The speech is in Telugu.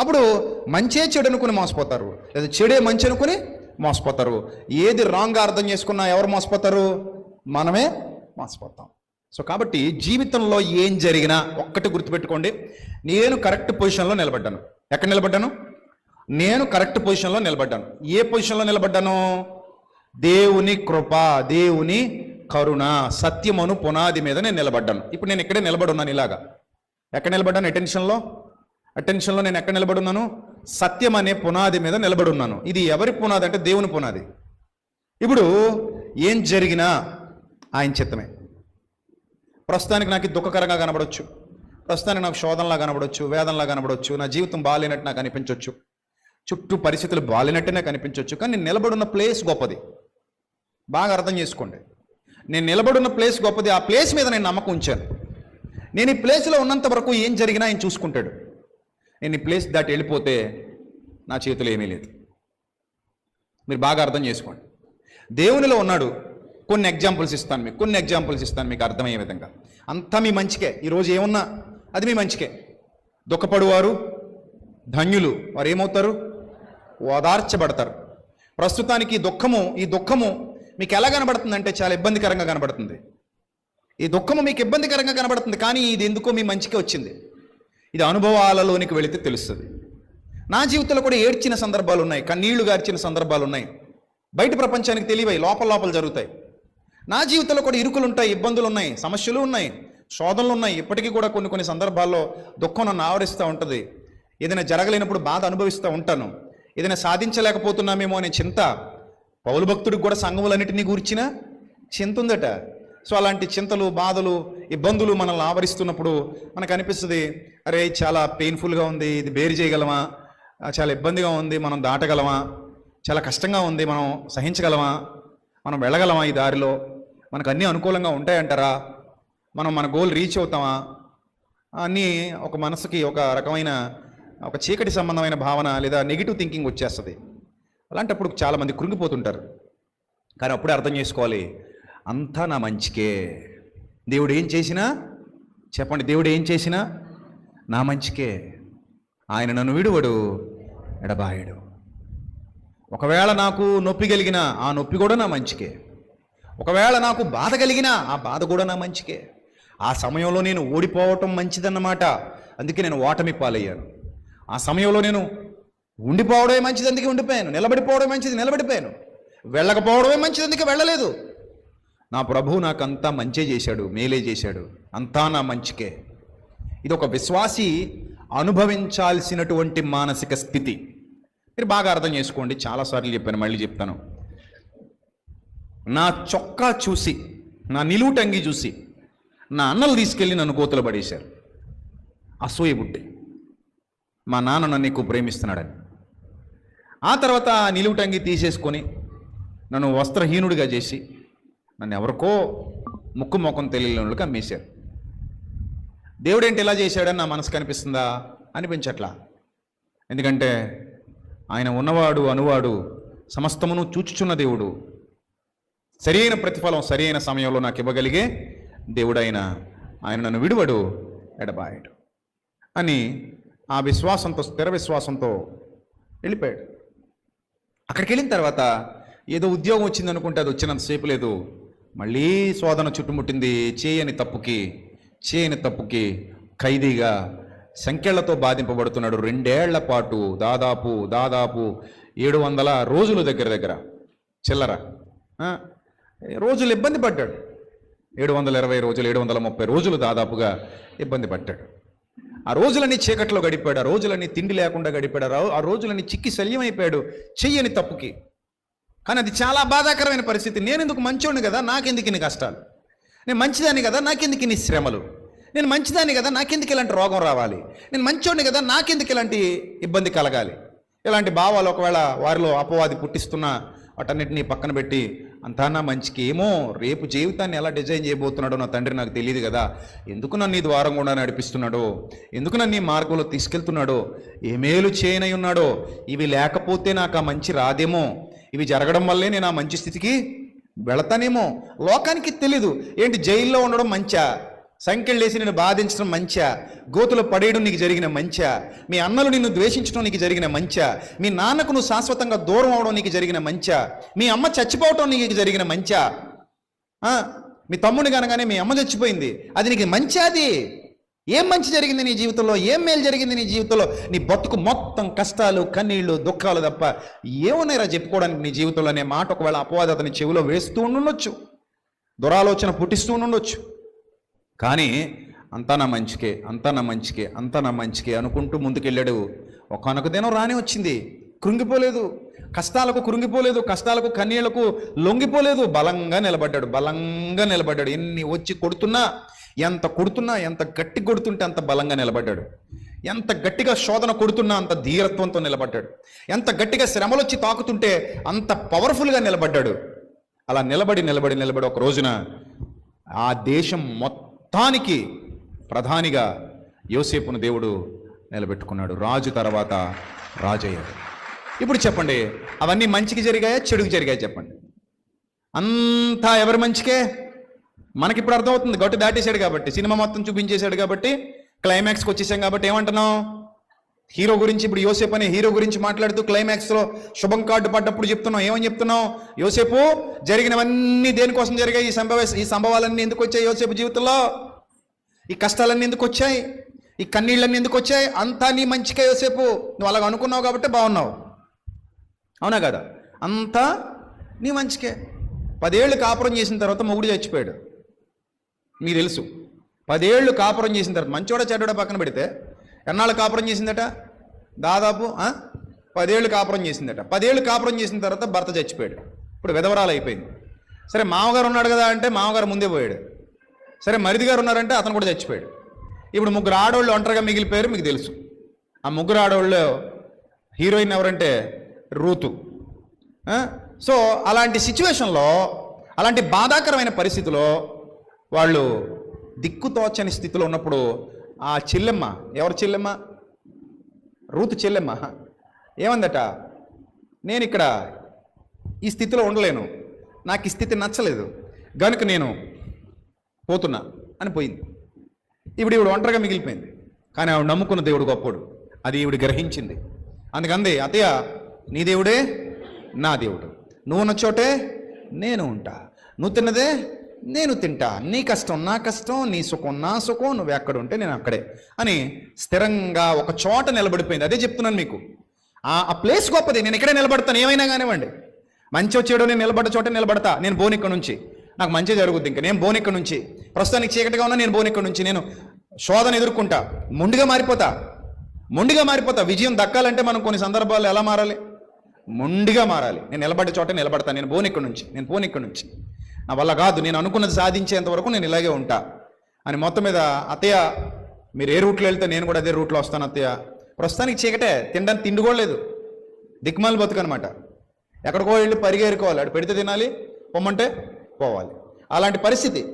అప్పుడు మంచే చెడు అనుకుని మోసపోతారు. లేదా చెడే మంచి అనుకుని మోసపోతారు. ఏది రాంగ్గా అర్థం చేసుకున్నా ఎవరు మోసపోతారు? మనమే మోసపోతాం. సో కాబట్టి జీవితంలో ఏం జరిగినా ఒక్కటి గుర్తుపెట్టుకోండి. నేను కరెక్ట్ పొజిషన్లో నిలబడ్డాను. ఎక్కడ నిలబడ్డాను? నేను కరెక్ట్ పొజిషన్లో నిలబడ్డాను. ఏ పొజిషన్లో నిలబడ్డాను? దేవుని కృప దేవుని కరుణ సత్యమను పునాది మీద నేను నిలబడ్డాను. ఇప్పుడు నేను ఇక్కడే నిలబడి ఉన్నాను ఇలాగా. ఎక్కడ నిలబడ్డాను? అటెన్షన్లో అటెన్షన్లో నేను ఎక్కడ నిలబడి ఉన్నాను సత్యం అనే పునాది మీద నిలబడి ఉన్నాను ఇది ఎవరి పునాది అంటే దేవుని పునాది. ఇప్పుడు ఏం జరిగినా ఆయన చిత్తమే. ప్రస్తుతానికి నాకు దుఃఖకరంగా కనబడవచ్చు ప్రస్తుతానికి నాకు శోధనలా కనబడవచ్చు వేదనలా కనబడవచ్చు నా జీవితం బాగాలేనట్టు నాకు అనిపించవచ్చు చుట్టూ పరిస్థితులు బాగాలేనట్టునే కనిపించవచ్చు కానీ నేను నిలబడున్న ప్లేస్ గొప్పది. బాగా అర్థం చేసుకోండి. నేను నిలబడున్న ప్లేస్ గొప్పది. ఆ ప్లేస్ మీద నేను నమ్మకం ఉంచాను. నేను ఈ ప్లేస్లో ఉన్నంత వరకు ఏం జరిగినా ఆయన చూసుకుంటాడు. నేను ఈ ప్లేస్ దాటి వెళ్ళిపోతే నా చేతిలో ఏమీ లేదు. మీరు బాగా అర్థం చేసుకోండి. దేవునిలో ఉన్నాడు. కొన్ని ఎగ్జాంపుల్స్ ఇస్తాను మీకు. కొన్ని ఎగ్జాంపుల్స్ ఇస్తాను మీకు అర్థమయ్యే విధంగా. అంతా మీ మంచికే. ఈరోజు ఏమున్నా? అది మీ మంచికే. దుఃఖపడువారు ధన్యులు. వారు ఏమవుతారు? ఓదార్చబడతారు. ప్రస్తుతానికి ఈ దుఃఖము ఈ దుఃఖము మీకు ఎలా కనబడుతుందంటే చాలా ఇబ్బందికరంగా కనబడుతుంది. ఈ దుఃఖము మీకు ఇబ్బందికరంగా కనబడుతుంది. కానీ ఇది ఎందుకో మీ మంచికే వచ్చింది. ఇది అనుభవాలలోనికి వెళితే తెలుస్తుంది. నా జీవితంలో కూడా ఏడ్చిన సందర్భాలు ఉన్నాయి కన్నీళ్ళు గార్చిన సందర్భాలు ఉన్నాయి. బయట ప్రపంచానికి తెలియవై లోపల లోపల జరుగుతాయి. నా జీవితంలో కూడా ఇరుకులు ఉంటాయి ఇబ్బందులు ఉన్నాయి సమస్యలు ఉన్నాయి శోధనలు ఉన్నాయి. ఇప్పటికీ కూడా కొన్ని కొన్ని సందర్భాల్లో దుఃఖం నన్ను ఆవరిస్తూ ఉంటుంది. ఏదైనా జరగలేనప్పుడు బాధ అనుభవిస్తూ ఉంటాను. ఏదైనా సాధించలేకపోతున్నామేమో అనే చింత పౌలు భక్తుడికి కూడా సంఘములన్నిటినీ గూర్చిన చింత ఉందట. సో అలాంటి చింతలు బాధలు ఇబ్బందులు మనల్ని ఆవరిస్తున్నప్పుడు మనకు అనిపిస్తుంది అరే చాలా పెయిన్ఫుల్గా ఉంది ఇది బేరు చేయగలమా? చాలా ఇబ్బందిగా ఉంది మనం దాటగలమా? చాలా కష్టంగా ఉంది మనం సహించగలమా? మనం వెళ్ళగలమా ఈ దారిలో? మనకు అన్నీ అనుకూలంగా ఉంటాయంటారా? మనం మన గోల్ రీచ్ అవుతామా? అన్నీ ఒక మనసుకి ఒక రకమైన ఒక చీకటి సంబంధమైన భావన లేదా నెగిటివ్ థింకింగ్ వచ్చేస్తుంది. అలాంటప్పుడు చాలామంది కృంగిపోతుంటారు. కానీ అప్పుడే అర్థం చేసుకోవాలి అంతా నా మంచికే. దేవుడు ఏం చేసినా? చెప్పండి దేవుడు ఏం చేసినా? నా మంచికే. ఆయన నన్ను విడువడు ఎడబాయడు. ఒకవేళ నాకు నొప్పి కలిగినా ఆ నొప్పి కూడా నా మంచికే. ఒకవేళ నాకు బాధ కలిగినా ఆ బాధ కూడా నా మంచికే. ఆ సమయంలో నేను ఓడిపోవటం మంచిదన్నమాట. అందుకే నేను ఓటమి పాలయ్యాను. ఆ సమయంలో నేను ఉండిపోవడమే మంచిది అందుకే ఉండిపోయాను. నిలబడిపోవడమే మంచిది నిలబడిపోయాను. వెళ్ళకపోవడమే మంచిది అందుకే వెళ్ళలేదు. నా ప్రభువు నాకు అంతా మంచే చేశాడు మేలే చేశాడు. అంతా నా మంచికే. ఇది ఒక విశ్వాసి అనుభవించాల్సినటువంటి మానసిక స్థితి. మీరు బాగా అర్థం చేసుకోండి చాలాసార్లు చెప్పాను మళ్ళీ చెప్తాను. నా చొక్కా చూసి నా నిలువుటంగి చూసి నా అన్నలు తీసుకెళ్ళి నన్ను కోతలు పడేశారు. అసూయ బుట్టి మా నాన్న నన్ను ఎక్కువ ప్రేమిస్తున్నాడని. ఆ తర్వాత ఆ నిలువుటంగి తీసేసుకొని నన్ను వస్త్రహీనుడిగా చేసి నన్ను ఎవరికో ముక్కు ముఖం తెలియని అమ్మేశారు. దేవుడు ఏంటి ఇలా చేశాడని నా మనసు కనిపిస్తుందా? అనిపించట్లా. ఎందుకంటే ఆయన ఉన్నవాడు అనువాడు సమస్తమును చూచుచున్న దేవుడు. సరైన ప్రతిఫలం సరైన సమయంలో నాకు ఇవ్వగలిగే దేవుడైన ఆయన నన్ను విడువడు ఎడబాయడు అని ఆ విశ్వాసంతో స్థిర విశ్వాసంతో వెళ్ళిపోయాడు. అక్కడికి వెళ్ళిన తర్వాత ఏదో ఉద్యోగం వచ్చింది అనుకుంటే అది వచ్చినంతసేపు లేదు. మళ్ళీ శోధన చుట్టుముట్టింది చేయని తప్పుకి చేయని తప్పుకి ఖైదీగా సంఖ్యలతో బాధింపబడుతున్నాడు. రెండేళ్ళ పాటు దాదాపు దాదాపు ఏడు వందల రోజులు దగ్గర దగ్గర. చిల్లర. రోజులు ఇబ్బంది పడ్డాడు. ఏడు వందల ఇరవై రోజులు ఏడు వందల ముప్పై రోజులు దాదాపుగా ఇబ్బంది పడ్డాడు. ఆ రోజులన్నీ చీకట్లో గడిపాడు ఆ రోజులన్నీ తిండి లేకుండా గడిపాడు ఆ ఆ రోజులన్నీ చిక్కి శల్యమైపోయాడు. చెయ్యని తప్పుకి కానీ అది చాలా బాధాకరమైన పరిస్థితి. నేను ఎందుకు మంచోడిని కదా? నాకెందుకు ఇన్ని కష్టాలు? నేను మంచిదాన్ని కదా? నాకెందుకు ఇన్ని శ్రమలు? నేను మంచిదాన్ని కదా? నాకెందుకు ఇలాంటి రోగం రావాలి? నేను మంచోడిని కదా? నాకెందుకు ఇలాంటి ఇబ్బంది కలగాలి? ఇలాంటి భావాలు ఒకవేళ వారిలో అపవాది పుట్టిస్తున్నా వాటన్నిటినీ పక్కన పెట్టి అంతా నా మంచికి ఏమో రేపు జీవితాన్ని ఎలా డిజైన్ చేయబోతున్నాడో నా తండ్రి నాకు తెలియదు కదా. ఎందుకు నన్ను ఈ ద్వారం కూడా నడిపిస్తున్నాడో? ఎందుకు నన్ను ఈ మార్గంలో తీసుకెళ్తున్నాడో? ఏ మేలు చేయనై ఉన్నాడో? ఇవి లేకపోతే నాకు ఆ మంచి రాదేమో? ఇవి జరగడం వల్లే నేను ఆ మంచి స్థితికి వెళతానేమో. లోకానికి తెలీదు. ఏంటి జైల్లో ఉండడం మంచా? సంఖ్యలేసి నిన్ను బాధించడం మంచా? గోతులు పడేయడం నీకు జరిగిన మంచా? మీ అన్నలు నిన్ను ద్వేషించడం నీకు జరిగిన మంచా? మీ నాన్నకు నువ్వు శాశ్వతంగా దూరం అవడం నీకు జరిగిన మంచా? మీ అమ్మ చచ్చిపోవటం నీకు జరిగిన మంచా? మీ తమ్ముడు కనగానే మీ అమ్మ చచ్చిపోయింది. అది నీకు మంచి అది? ఏం మంచి జరిగింది నీ జీవితంలో? ఏం మేలు జరిగింది నీ జీవితంలో? నీ బతుకు మొత్తం కష్టాలు కన్నీళ్ళు దుఃఖాలు తప్ప ఏమున్నాయిరా చెప్పుకోవడానికి నీ జీవితంలో అనే మాట ఒకవేళ అపవాద అతని చెవిలో వేస్తూ ఉండొచ్చు దురాలోచన పుట్టిస్తూ ఉండొచ్చు కానీ అంతా నా మంచికే అంతా నా మంచికే అంతా నా మంచికే అనుకుంటూ ముందుకెళ్ళాడు. ఒకనొక దినం రానే వచ్చింది. కృంగిపోలేదు. కష్టాలకు కృంగిపోలేదు కష్టాలకు కన్నీళ్ళకు లొంగిపోలేదు. బలంగా నిలబడ్డాడు బలంగా నిలబడ్డాడు. ఎన్ని వచ్చి కొడుతున్నా ఎంత కొడుతున్నా ఎంత గట్టి కొడుతుంటే అంత బలంగా నిలబడ్డాడు. ఎంత గట్టిగా శోధన కొడుతున్నా అంత ధీరత్వంతో నిలబడ్డాడు. ఎంత గట్టిగా శ్రమలు వచ్చి తాకుతుంటే అంత పవర్ఫుల్గా నిలబడ్డాడు. అలా నిలబడి నిలబడి నిలబడి ఒక రోజున ఆ దేశం మొత్తానికి ప్రధానిగా యోసేపును దేవుడు నిలబెట్టుకున్నాడు. రాజు తర్వాత రాజయ్యాడు. ఇప్పుడు చెప్పండి అవన్నీ మంచికి జరిగాయా చెడుకు జరిగాయా చెప్పండి. అంతా ఎవరి మంచికే? మనకి ఇప్పుడు అర్థమవుతుంది గట్టు దాటేశాడు కాబట్టి సినిమా మొత్తం చూపించేశాడు కాబట్టి క్లైమాక్స్కి వచ్చేసాం కాబట్టి ఏమంటున్నాం హీరో గురించి ఇప్పుడు యోసేపు అనే హీరో గురించి మాట్లాడుతూ క్లైమాక్స్లో శుభం కార్డు పడ్డప్పుడు చెప్తున్నాం ఏమని చెప్తున్నాం యోసేపు జరిగినవన్నీ దేనికోసం జరిగాయి? ఈ సంభవ ఈ సంభవాలన్నీ ఎందుకు వచ్చాయి యోసేపు జీవితంలో? ఈ కష్టాలన్నీ ఎందుకు వచ్చాయి? ఈ కన్నీళ్ళన్నీ ఎందుకు వచ్చాయి? అంతా నీ మంచిగా యోసేపు. నువ్వు అలాగ అనుకున్నావు కాబట్టి బాగున్నావు. అవునా కదా? అంతా నీ మంచికే. పదేళ్ళు కాపురం చేసిన తర్వాత మొగుడు చచ్చిపోయాడు. మీకు తెలుసు. పదేళ్ళు కాపురం చేసిన తర్వాత మంచోడ చెడ్డోడ పక్కన పెడితే? ఎన్నాళ్ళు కాపురం చేసిందట? దాదాపు పదేళ్ళు కాపురం చేసిందట. పదేళ్ళు కాపురం చేసిన తర్వాత భర్త చచ్చిపోయాడు. ఇప్పుడు విధవరాలు అయిపోయింది. సరే మామగారు ఉన్నాడు కదా అంటే మామగారు ముందే పోయాడు. సరే మరిది గారు ఉన్నారంటే అతను కూడా చచ్చిపోయాడు. ఇప్పుడు ముగ్గురు ఆడవాళ్ళు ఒంటరిగా మిగిలిపోయారు మీకు తెలుసు. ఆ ముగ్గురు ఆడవాళ్ళు హీరోయిన్ ఎవరంటే రూతు. సో అలాంటి సిచ్యువేషన్లో అలాంటి బాధాకరమైన పరిస్థితిలో వాళ్ళు దిక్కుతోచని స్థితిలో ఉన్నప్పుడు ఆ చెల్లెమ్మ ఎవరు చెల్లెమ్మ? రూతు చెల్లెమ్మ. ఏమందట? నేను ఇక్కడ ఈ స్థితిలో ఉండలేను. నాకు ఈ స్థితి నచ్చలేదు. గనుక నేను పోతున్నా అని పోయింది. ఇప్పుడు ఈవిడ ఒంటరిగా మిగిలిపోయింది. కానీ ఆవిడ నమ్ముకున్న దేవుడు గొప్పడు. అది ఈవిడ గ్రహించింది. అందుకంది అతయ్య నీ దేవుడే? నా దేవుడు. నువ్వు ఉన్న చోటే నేను ఉంటా. నువ్వు తిన్నదే నేను తింటా. నీ కష్టం నా కష్టం నీ సుఖం నా సుఖం నువ్వు ఎక్కడ ఉంటే నేను అక్కడే. అని స్థిరంగా ఒక చోట నిలబడిపోయింది. అదే చెప్తున్నాను మీకు. ఆ ఆ ప్లేస్ గొప్పది. నేను ఇక్కడే నిలబడతాను. ఏమైనా కానివ్వండి. మంచి వచ్చేయడం నేను నిలబడ్డ చోట నిలబడతా. నేను బోనిక్క నుంచి. నాకు మంచి జరుగుద్ది ఇంకా. నేను బోనిక్క నుంచి. ప్రస్తుతానికి చీకటిగా ఉన్నా నేను బోనిక్క నుంచి. నేను శోధన ఎదుర్కొంటా. మొండిగా మారిపోతా. మొండిగా మారిపోతా. విజయం దక్కాలంటే మనం కొన్ని సందర్భాల్లో ఎలా మారాలి? మొండిగా మారాలి. నేను నిలబడ్డ చోట నిలబడతాను నేను బోనిక్క నుంచి. నేను పోనిక్క నుంచి. నా వల్ల కాదు. నేను అనుకున్నది సాధించేంత వరకు నేను ఇలాగే ఉంటా. అని మొత్తం మీద అత్తయ్య మీరు ఏ రూట్లో వెళ్తే నేను కూడా అదే రూట్లో వస్తాను అత్తయ్య. ప్రస్తుతానికి చీకటే. తినడానికి తిండి కూడా లేదు. దిక్మాలి బతుకనమాట ఎక్కడికో వెళ్ళి పరిగేరుకోవాలి. అటు పెడితే తినాలి పొమ్మంటే పోవాలి. అలాంటి పరిస్థితి.